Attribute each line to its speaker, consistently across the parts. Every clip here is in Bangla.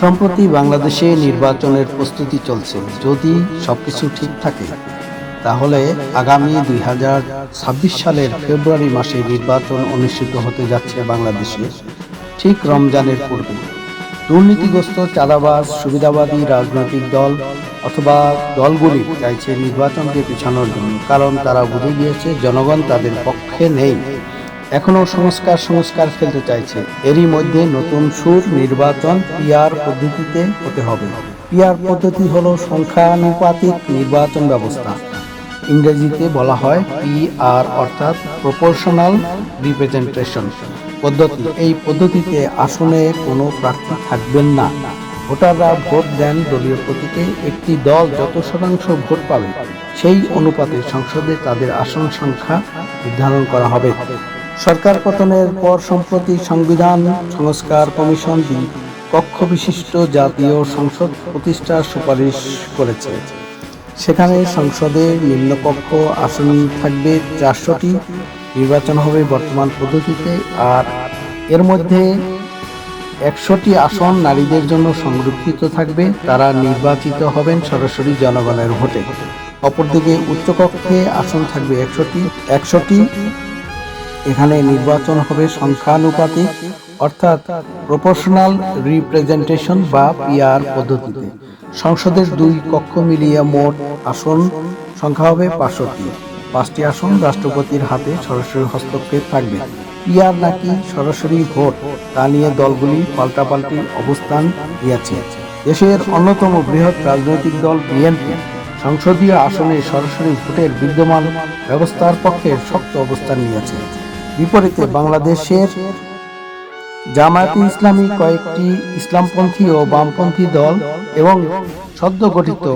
Speaker 1: সম্প্রতি বাংলাদেশে নির্বাচনের প্রস্তুতি চলছে। যদি সবকিছু ঠিক থাকে, তাহলে আগামী দুই হাজার ছাব্বিশ সালের ফেব্রুয়ারি মাসে নির্বাচন অনুষ্ঠিত হতে যাচ্ছে বাংলাদেশে। ঠিক রমজানের পূর্বে। দুর্নীতিগ্রস্ত চাঁদাবাজ, সুবিধাবাদী রাজনৈতিক দল অথবা দলগুলি চাইছে নির্বাচনকে পিছানোর জন্য, কারণ তারা বুঝে গিয়েছে জনগণ তাদের পক্ষে নেই। এখনও সংস্কার সংস্কার ফেলতে চাইছে। এরই মধ্যে নতুন সুর নির্বাচন পিআর পদ্ধতিতে হতে হবে। পিআর পদ্ধতি হলো সংখ্যানুপাতিক নির্বাচন ব্যবস্থা। ইংরেজিতে বলা হয় পিআর অর্থাৎ প্রপোর্শনাল রিপ্রেজেন্টেশন পদ্ধতি। এই পদ্ধতিতে আসনে কোনো প্রার্থী থাকবেন না। ভোটাররা ভোট দেন দলীয় প্রতীকে। একটি দল যত শতাংশ ভোট পাবে, সেই অনুপাতে সংসদে তাদের আসন সংখ্যা নির্ধারণ করা হবে। সরকার পতনের পর সম্প্রতি সংবিধান সংস্কার কমিশন কক্ষ বিশিষ্ট জাতীয় সংসদ প্রতিষ্ঠার সুপারিশ করেছে। সেখানে সংসদে নিম্নকক্ষ আসন থাকবে চারশোটি, নির্বাচন হবে বর্তমান পদ্ধতিতে, আর এর মধ্যে একশোটি আসন নারীদের জন্য সংরক্ষিত থাকবে। তারা নির্বাচিত হবেন সরাসরি জনগণের ভোটে। অপরদিকে উচ্চকক্ষে আসন থাকবে একশোটি একশোটি এখানে নির্বাচন হবে সংখ্যানুপাতিক, অর্থাৎ প্রপোর্শনাল রিপ্রেজেন্টেশন বা পিআর পদ্ধতিতে। সংসদের দুই কক্ষ মিলিয়ে মোট আসন সংখ্যা হবে পাঁচশোটি পাঁচটি আসন রাষ্ট্রপতির হাতে সরাসরি হস্তক্ষেপ থাকবে। পিআর নাকি সরাসরি ভোট, তা নিয়ে দলগুলি পাল্টাপাল্টি অবস্থান নিয়েছে। দেশের অন্যতম বৃহৎ রাজনৈতিক দল বিএনপি। সংসদীয় আসনে সরাসরি ভোটের বিদ্যমান ব্যবস্থার পক্ষে শক্ত অবস্থান নিয়েছে। বিপরীতে বাংলাদেশের জামায়াতে ইসলামী কয়েকটি ইসলামপন্থী ও বামপন্থী দল এবং সদ্য গঠিত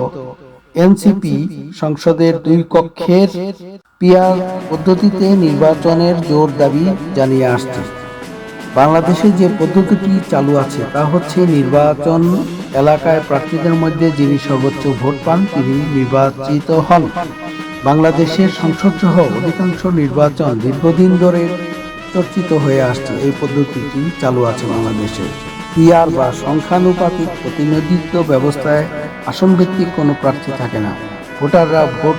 Speaker 1: এনসিপি সংসদের দুই কক্ষের পিয়ার পদ্ধতিতে নির্বাচনের জোর দাবি জানিয়ে আসছে। বাংলাদেশে যে পদ্ধতিটি চালু আছে তা হচ্ছে নির্বাচন এলাকায় প্রার্থীদের মধ্যে যিনি সর্বোচ্চ ভোট পান তিনি নির্বাচিত হন। বাংলাদেশের সংসদ সহ অধিকাংশ নির্বাচন দীর্ঘদিন ধরে চর্চিত হয়ে আসছে। এই পদ্ধতিটি চালু আছে বাংলাদেশে। পিআর বা সংখ্যানুপাতিক প্রতিনিধিত্ব ব্যবস্থায় আসন ভিত্তিক কোনো প্রার্থী থাকে না। ভোটাররা ভোট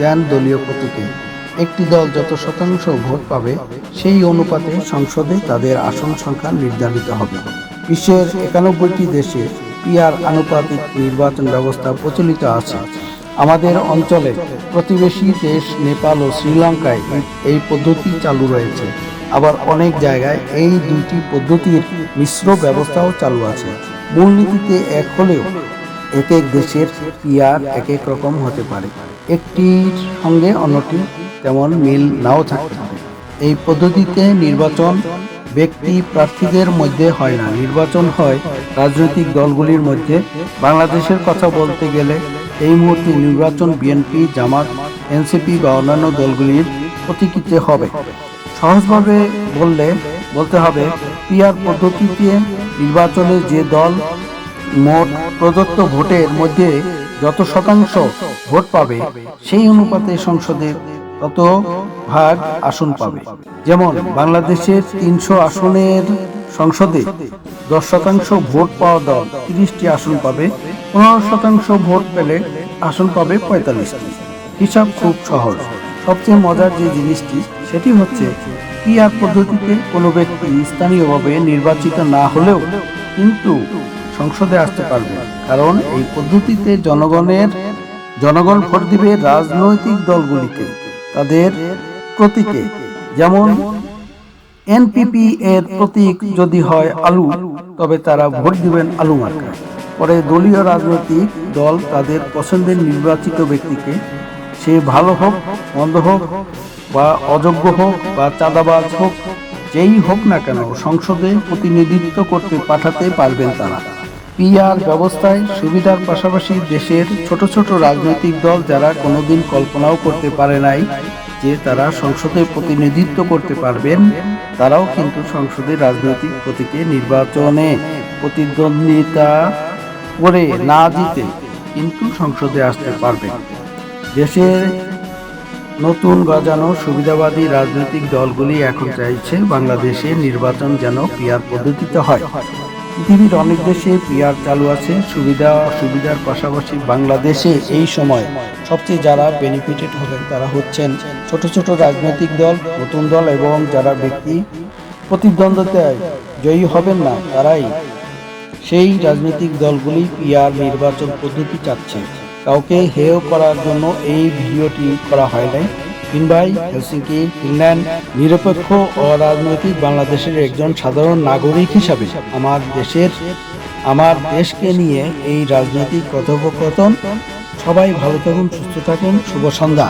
Speaker 1: দেন দলীয় প্রতীকে। একটি দল যত শতাংশ ভোট পাবে, সেই অনুপাতে সংসদে তাদের আসন সংখ্যা নির্ধারিত হবে। বিশ্বের একানব্বইটি দেশে পিআর আনুপাতিক নির্বাচন ব্যবস্থা প্রচলিত আছে। আমাদের অঞ্চলে প্রতিবেশী দেশ নেপাল ও শ্রীলঙ্কায় এই- পদ্ধতি চালু রয়েছে। আবার অনেক জায়গায় এই দুইটি পদ্ধতির মিশ্র ব্যবস্থাও চালু আছে। মূলনীতিতে এক হলেও এক এক দেশের পিয়ার এক এক রকম হতে পারে। একটির সঙ্গে অন্যটি তেমন মিল নাও থাকতে পারে। এই পদ্ধতিতে নির্বাচন ব্যক্তি প্রার্থীদের মধ্যে হয় না। নির্বাচন হয় রাজনৈতিক দলগুলির মধ্যে। বাংলাদেশের কথা বলতে গেলে এই মুহূর্তে নির্বাচন বিএনপি, জামাত, এনসিপি বা অন্যান্য দলগুলির প্রতীকিতে হবে। সহজভাবে বললে, বলতে হবে, পিআর পদ্ধতিতে নির্বাচনে যে দল মোট প্রদত্ত ভোটের মধ্যে যত শতাংশ ভোট পাবে, সেই অনুপাতে সংসদে তত ভাগ আসন পাবে। যেমন বাংলাদেশের তিনশো আসনের সংসদে দশ শতাংশ ভোট পাওয়া দল তিরিশটি আসন পাবে, পনেরো শতাংশ ভোট পেলে আসন পাবে পঁয়তাল্লিশটি। হিসাব খুব সহজ। সবচেয়ে মজার যে জিনিসটি, সেটি হচ্ছে পিআর পদ্ধতিতে কোনো ব্যক্তি স্থানীয়ভাবে নির্বাচিত না হলেও কিন্তু সংসদে আসতে পারবে। কারণ এই পদ্ধতিতে জনগণের, জনগণ ভোট দিবে রাজনৈতিক দলগুলিকে। তাদের প্রতীকে। যেমন এনপিপি এর প্রতীক যদি হয় আলু, তবে তারা ভোট দিবেন আলু মার্কায় পরে দলীয় রাজনৈতিক দল তাদের পছন্দের নির্বাচিত ব্যক্তিকে, সে ভালো হোক, মন্দ হোক, বা অযোগ্য হোক, বা চাঁদাবাজ হোক, যেই হোক না কেন সংসদে প্রতিনিধিত্ব করতে পাঠাতে পারবেন তারা। পিআর ব্যবস্থায় সুবিধার পাশাপাশি দেশের ছোট ছোট রাজনৈতিক দল যারা কোনোদিন কল্পনাও করতে পারে নাই যে তারা সংসদে প্রতিনিধিত্ব করতে পারবেন, তারাও কিন্তু সংসদে রাজনৈতিক প্রতীকে নির্বাচনে প্রতিদ্বন্দ্বিতা করে না জিতে কিন্তু সংসদে আসতে পারবে। দেশের নতুন গজানো সুবিধাবাদী রাজনৈতিক দলগুলি এখন চাইছে বাংলাদেশে নির্বাচন যেন পিয়ার পদ্ধতিতে হয়। পৃথিবীর অনেক দেশে পিআর চালু আছে। সুবিধা, অসুবিধার পাশাপাশি বাংলাদেশে এই সময় সবচেয়ে যারা বেনিফিটেড হবেন তারা হচ্ছেন ছোট ছোট রাজনৈতিক দল, নতুন দল এবং যারা ব্যক্তি প্রতিদ্বন্দ্বিতায় জয়ী হবেন না, তারাই সেই রাজনৈতিক দলগুলি পিআর নির্বাচন পদ্ধতি চাচ্ছে। কাউকে হেয় করার জন্য এই ভিডিওটি করা হয় নাই। কিংবাই হেলসিঙ্কি, ফিনল্যান্ড, নিরপেক্ষ অরাজনৈতিক রাজনৈতিক বাংলাদেশের একজন সাধারণ নাগরিক হিসাবে আমার দেশের, আমার দেশকে নিয়ে এই রাজনৈতিক কথোপকথন। সবাই ভালো থাকুন, সুস্থ থাকুন, শুভ সন্ধ্যা।